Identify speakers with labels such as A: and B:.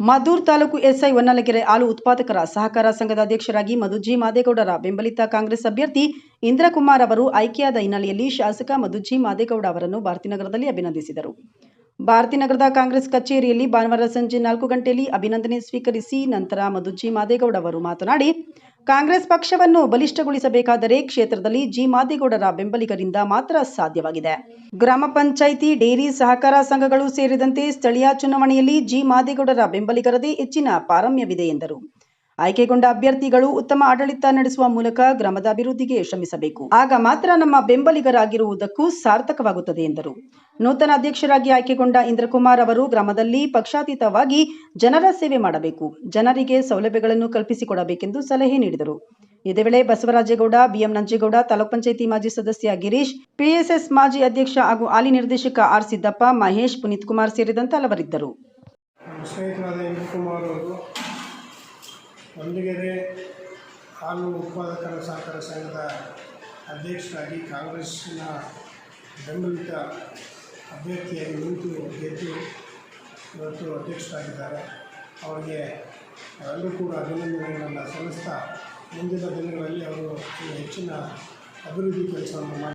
A: Maddur taluk SI ಹೊನ್ನಲಗೆರೆ ಹಾಲು ಉತ್ಪಾದಕರ ಸಹಕಾರ ಸಂಘದ ಅಧ್ಯಕ್ಷರಾಗಿ ಮಧುಜಿ ಮಾದೇಗೌಡರ ಬೆಂಬಲಿತ ಕಾಂಗ್ರೆಸ್ ಅಭ್ಯರ್ಥಿ ಇಂದ್ರಕುಮಾರ್ ಅವರು ಆಯ್ಕೆಯಾದ ಹಿನ್ನೆಲೆಯಲ್ಲಿ ಶಾಸಕ ಮಧುಜಿ ಮಾದೇಗೌಡ ಅವರನ್ನು ಭಾರತೀನಗರದಲ್ಲಿ ಅಭಿನಂದಿಸಿದರು. ಭಾರತಿನಗರದ ಕಾಂಗ್ರೆಸ್ ಕಚೇರಿಯಲ್ಲಿ ಭಾನುವಾರ ಸಂಜೆ ನಾಲ್ಕು ಗಂಟೆಯಲ್ಲಿ ಅಭಿನಂದನೆ ಸ್ವೀಕರಿಸಿ ನಂತರ ಮಧುಜಿ ಮಾದೇಗೌಡ ಅವರು ಮಾತನಾಡಿ ಕಾಂಗ್ರೆಸ್ ಪಕ್ಷವನ್ನು ಬಲಿಷ್ಠಗೊಳಿಸಬೇಕಾದರೆ ಕ್ಷೇತ್ರದಲ್ಲಿ ಜಿ ಮಾದೇಗೌಡರ ಬೆಂಬಲಿಗರಿಂದ ಮಾತ್ರ ಸಾಧ್ಯವಾಗಿದೆ. ಗ್ರಾಮ ಪಂಚಾಯಿತಿ, ಡೇರಿ ಸಹಕಾರ ಸಂಘಗಳು ಸೇರಿದಂತೆ ಸ್ಥಳೀಯ ಚುನಾವಣೆಯಲ್ಲಿ ಜಿ ಮಾದೇಗೌಡರ ಬೆಂಬಲಿಗರದೇ ಹೆಚ್ಚಿನ ಪಾರಮ್ಯವಿದೆ ಎಂದರು. ಆಯ್ಕೆಗೊಂಡ ಅಭ್ಯರ್ಥಿಗಳು ಉತ್ತಮ ಆಡಳಿತ ನಡೆಸುವ ಮೂಲಕ ಗ್ರಾಮದ ಅಭಿವೃದ್ಧಿಗೆ ಶ್ರಮಿಸಬೇಕು. ಆಗ ಮಾತ್ರ ನಮ್ಮ ಬೆಂಬಲಿಗರಾಗಿರುವುದಕ್ಕೂ ಸಾರ್ಥಕವಾಗುತ್ತದೆ ಎಂದರು. ನೂತನ ಅಧ್ಯಕ್ಷರಾಗಿ ಆಯ್ಕೆಗೊಂಡ ಇಂದ್ರಕುಮಾರ್ ಅವರು ಗ್ರಾಮದಲ್ಲಿ ಪಕ್ಷಾತೀತವಾಗಿ ಜನರ ಸೇವೆ ಮಾಡಬೇಕು. ಜನರಿಗೆ ಸೌಲಭ್ಯಗಳನ್ನು ಕಲ್ಪಿಸಿಕೊಡಬೇಕೆಂದು ಸಲಹೆ ನೀಡಿದರು. ಇದೇ ವೇಳೆ ಬಸವರಾಜೇಗೌಡ, ಬಿಎಂ ನಂಜೇಗೌಡ, ತಾಲೂಕ್ ಪಂಚಾಯಿತಿ ಮಾಜಿ ಸದಸ್ಯ ಗಿರೀಶ್, ಪಿಎಸ್ಎಸ್ ಮಾಜಿ ಅಧ್ಯಕ್ಷ ಹಾಗೂ ಆಲಿ ನಿರ್ದೇಶಕ ಆರ್ ಸಿದ್ದಪ್ಪ, ಮಹೇಶ್, ಪುನೀತ್ ಕುಮಾರ್ ಸೇರಿದಂತೆ ಹಲವರಿದ್ದರು.
B: ಹೊಂದಿಗೆರೆ ಹಾಲು ಉತ್ಪಾದಕರ ಸಹಕಾರ ಸಂಘದ ಅಧ್ಯಕ್ಷರಾಗಿ ಕಾಂಗ್ರೆಸ್ಸಿನ ಬೆಂಬಲಿತ ಅಭ್ಯರ್ಥಿಯಾಗಿ ನಿಂತು ಗೆದ್ದು ಇವತ್ತು ಅಧ್ಯಕ್ಷರಾಗಿದ್ದಾರೆ. ಅವರಿಗೆ ಎಲ್ಲರೂ ಕೂಡ ಅಭಿನಂದನೆಗಳನ್ನು ಸಲ್ಲಿಸ್ತಾ ಮುಂದಿನ ದಿನಗಳಲ್ಲಿ ಅವರು ಹೆಚ್ಚಿನ ಅಭಿವೃದ್ಧಿ ಕೆಲಸವನ್ನು ಮಾಡಿ